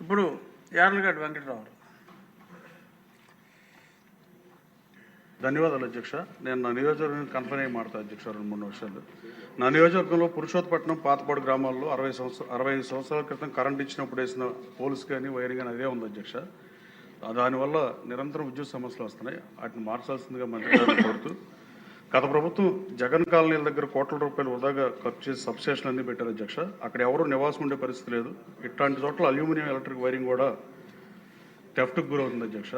ఇప్పుడు యార్లగడ్డ వెంకటరావు ధన్యవాదాలు అధ్యక్ష. నేను నా నియోజకవర్గం కన్ఫర్మ్ అయ్యి మాడతా అధ్యక్ష రెండు మూడు నిమిషాలు. నా నియోజకవర్గంలో పురుషోత్పట్నం పాతపాడు గ్రామాల్లో అరవై సంవత్సర అరవై ఐదు సంవత్సరాల క్రితం కరెంట్ ఇచ్చినప్పుడు వేసిన పోల్స్ కానీ వైరింగ్ కానీ అదే ఉంది అధ్యక్ష. దానివల్ల నిరంతరం విద్యుత్ సమస్యలు వస్తున్నాయి. వాటిని మార్చాల్సిందిగా మంత్రి కోరుతూ గత ప్రభుత్వం జగన్ కాలనీల దగ్గర కోట్ల రూపాయలు వృధాగా ఖర్చు చేసి సబ్స్టేషన్ అన్ని పెట్టారు అధ్యక్ష. అక్కడ ఎవరు నివాసం ఉండే పరిస్థితి లేదు. ఇట్లాంటి చోట్ల అల్యూమినియం ఎలక్ట్రిక్ వైరింగ్ కూడా టెఫ్ట్కి గురవుతుంది అధ్యక్ష.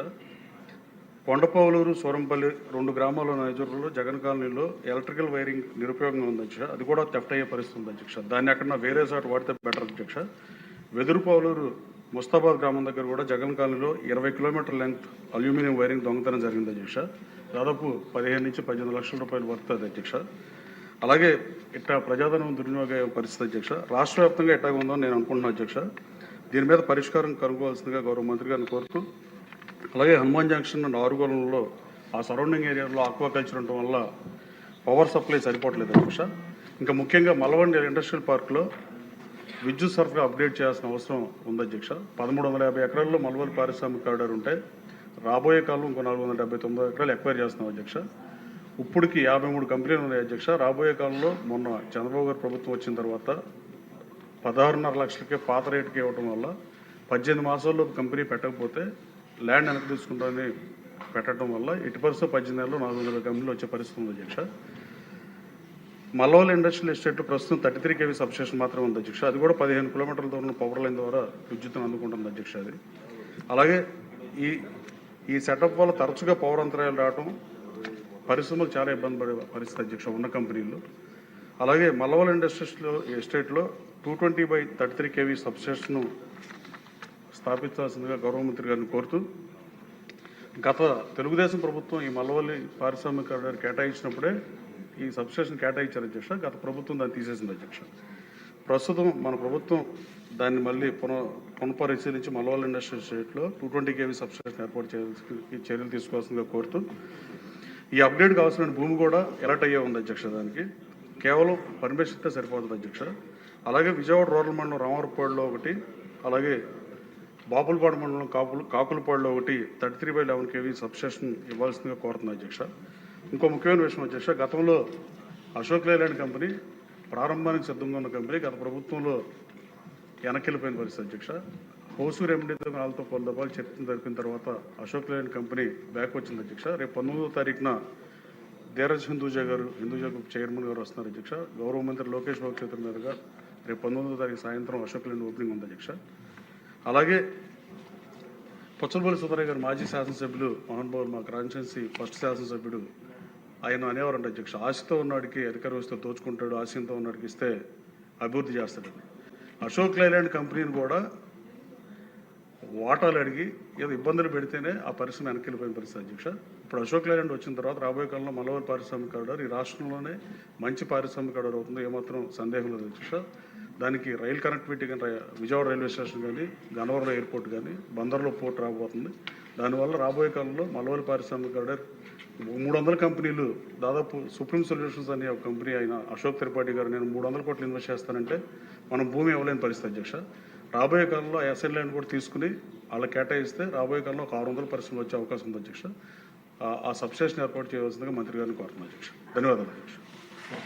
కొండపావులూరు సూరంపల్లి రెండు గ్రామాల్లో నియోజకవర్గంలో జగన్ కాలనీలో ఎలక్ట్రికల్ వైరింగ్ నిరుపయోగంగా ఉంది అధ్యక్ష. అది కూడా తెఫ్ట్ అయ్యే పరిస్థితి ఉంది అధ్యక్ష. దాన్ని అక్కడ వేరే చోట వాడితే బెటర్ అధ్యక్ష. వెదురుపావులూరు ముస్తాబాద్ గ్రామం దగ్గర కూడా జగన్ కాలనీలో ఇరవై కిలోమీటర్ లెంగ్త్ అల్యూమినియం వైరింగ్ దొంగతనం జరిగింది అధ్యక్ష. దాదాపు పదిహేను నుంచి పద్దెనిమిది లక్షల రూపాయలు పడుతుంది అధ్యక్ష. అలాగే ఇట్లా ప్రజాధనం దుర్వినియోగ పరిస్థితి అధ్యక్ష. రాష్ట్ర వ్యాప్తంగా ఎట్టాగా ఉందో నేను అనుకుంటున్నాను అధ్యక్ష. దీని మీద పరిష్కారం కనుగోవాల్సిందిగా గౌరవ మంత్రి గారిని కోరుతూ అలాగే హనుమాన్ జంక్షన్ అండ్ ఆరుగోలంలో ఆ సరౌండింగ్ ఏరియాలో ఆక్వాకల్చర్ ఉండటం వల్ల పవర్ సప్లై సరిపోవట్లేదు అధ్యక్ష. ఇంకా ముఖ్యంగా మలవండి ఇండస్ట్రియల్ పార్క్లో విద్యుత్ సరఫరా అప్డేట్ చేయాల్సిన అవసరం ఉంది అధ్యక్ష. పదమూడు వందల యాభై ఎకరాల్లో మలవల్ పారిశ్రామిక కారిడార్ ఉంటే రాబోయే కాలం ఇంకో నాలుగు వందల డెబ్బై తొమ్మిది ఎకరాలు ఎక్వైర్ చేస్తున్నాం అధ్యక్ష. ఇప్పటికి యాభై మూడు కంపెనీలు ఉన్నాయి అధ్యక్ష. రాబోయే కాలంలో మొన్న చంద్రబాబు గారు ప్రభుత్వం వచ్చిన తర్వాత పదహారున్నర లక్షలకే పాత రేటుకి ఇవ్వటం వల్ల పద్దెనిమిది మాసాల్లో కంపెనీ పెట్టకపోతే ల్యాండ్ వెనక్కి తీసుకుంటామని పెట్టడం వల్ల ఎట్టి పరిస్థితి పద్దెనిమిది నెలలు నాలుగు వందల కంపెనీలు వచ్చే పరిస్థితి ఉంది అధ్యక్ష. మలోల్ ఇండస్ట్రియల్ ఎస్టేట్ ప్రస్తుతం థర్టీ త్రీ కేవీ సబ్స్టేషన్ మాత్రమే ఉంది అధ్యక్ష. అది కూడా పదిహేను కిలోమీటర్ల దూరం పవర్ లైన్ ద్వారా విద్యుత్తును అందుకుంటుంది అధ్యక్ష అది. అలాగే ఈ ఈ సెటప్ వల్ల తరచుగా పవర్ అంతరాయాలు రావటం పరిశ్రమలు చాలా ఇబ్బంది పడే పరిస్థితి అధ్యక్ష ఉన్న కంపెనీల్లో. అలాగే మలవల్ ఇండస్ట్రీస్లో ఎస్టేట్లో two twenty by thirty three KV సబ్స్టేషన్ను స్థాపించాల్సిందిగా గౌరవ మంత్రి గారిని కోరుతూ గత తెలుగుదేశం ప్రభుత్వం ఈ మలవల్లి పారిశ్రామిక కేటాయించినప్పుడే ఈ సబ్స్టేషన్ కేటాయించారు అధ్యక్ష. గత ప్రభుత్వం దాన్ని తీసేసింది అధ్యక్ష. ప్రస్తుతం మన ప్రభుత్వం దాన్ని మళ్ళీ పున పునఃపరిశీలించి మలవాల్ ఇండస్ట్రియల్ స్టేట్లో టూ ట్వంటీ కేవీ సబ్స్టేషన్ ఏర్పాటు చేయాల్సి చర్యలు తీసుకోవాల్సిందిగా కోరుతూ ఈ అప్డేట్ కావాల్సిన భూమి కూడా ఎలర్ట్ అయ్యే ఉంది అధ్యక్ష దానికి. కేవలం పర్మిషన్ ఇస్తే సరిపోతుంది అధ్యక్ష. అలాగే విజయవాడ రూరల్ మండలం రామవరపాడులో ఒకటి అలాగే బాపులపాడు మండలం కాపులు కాకులపాడులో ఒకటి thirty three by eleven KV substation ఇవ్వాల్సిందిగా కోరుతుంది అధ్యక్ష. ఇంకో ముఖ్యమైన విషయం అధ్యక్ష గతంలో అశోక్ లేలాండ్ కంపెనీ ప్రారంభానికి సిద్ధంగా ఉన్న కంపెనీ గత ప్రభుత్వంలో వెనక్కివెళ్ళిపోయిన పరిస్థితి అధ్యక్ష. హోసూర్ ఎండితో వాళ్ళతో పలు దఫాలు చర్చలు జరిపిన తర్వాత అశోక్ లేలాండ్ కంపెనీ బ్యాక్ వచ్చింది అధ్యక్ష. రేపు పంతొమ్మిదో తారీఖున ధీరజ్ హిందూజా గారు హిందూజా గ్రూప్ చైర్మన్ గారు వస్తున్నారు అధ్యక్ష. గౌరవ మంత్రి లోకేష్ బాబు చేతుల మీదుగా రేపు పంతొమ్మిదో తారీఖు సాయంత్రం అశోక్ లేలాండ్ ఓపెనింగ్ ఉంది అధ్యక్ష. అలాగే పొచ్చలపల్లి సుబ్బారావు గారు మాజీ శాసనసభ్యులు మోహన్ మా కాన్స్టిట్యున్సీ ఫస్ట్ శాసనసభ్యుడు. ఆయన అనేవారంట అధ్యక్ష ఆశతో ఉన్నవాడికి అధికారం ఇస్తే దోచుకుంటాడు ఆశయంతో ఉన్నవాడికి ఇస్తే అభివృద్ధి చేస్తాడని. అశోక్ లైలాండ్ కంపెనీని కూడా వాటాలు అడిగి ఏదో ఇబ్బందులు పెడితేనే ఆ పరిశ్రమ వెనక్కి వెళ్ళిపోయిన పరిస్థితి అధ్యక్ష. ఇప్పుడు అశోక్ లైలాండ్ వచ్చిన తర్వాత రాబోయే కాలంలో మలవారి పారిశ్రామిక ఈ రాష్ట్రంలోనే మంచి పారిశ్రామిక అవుతుంది ఏమాత్రం సందేహం లేదు అధ్యక్ష. దానికి రైల్ కనెక్టివిటీ కానీ విజయవాడ రైల్వే స్టేషన్ కానీ గన్నవరం ఎయిర్పోర్ట్ కానీ బందర్లో పోర్ట్ రాబోతుంది. దానివల్ల రాబోయే కాలంలో మలవరి పారిశ్రామిక మూడు వందల కంపెనీలు దాదాపు సుప్రీం సొల్యూషన్స్ అనే ఒక కంపెనీ అయిన అశోక్ త్రిపాఠి గారు నేను మూడు వందల కోట్లు ఇన్వెస్ట్ చేస్తానంటే మనం భూమి ఇవ్వలేని పరిస్థితి అధ్యక్ష. రాబోయే కాలంలో ఎస్ఎల్ ల్యాండ్ కూడా తీసుకుని వాళ్ళు కేటాయిస్తే రాబోయే కాలంలో ఒక ఆరు వందల పరిశ్రమలు వచ్చే అవకాశం ఉంది అధ్యక్ష. ఆ- ఆ సబ్స్టేషన్ ఏర్పాటు చేయవలసిందిగా మంత్రి గారిని కోరుతున్నాను అధ్యక్ష. ధన్యవాదాలు అధ్యక్ష.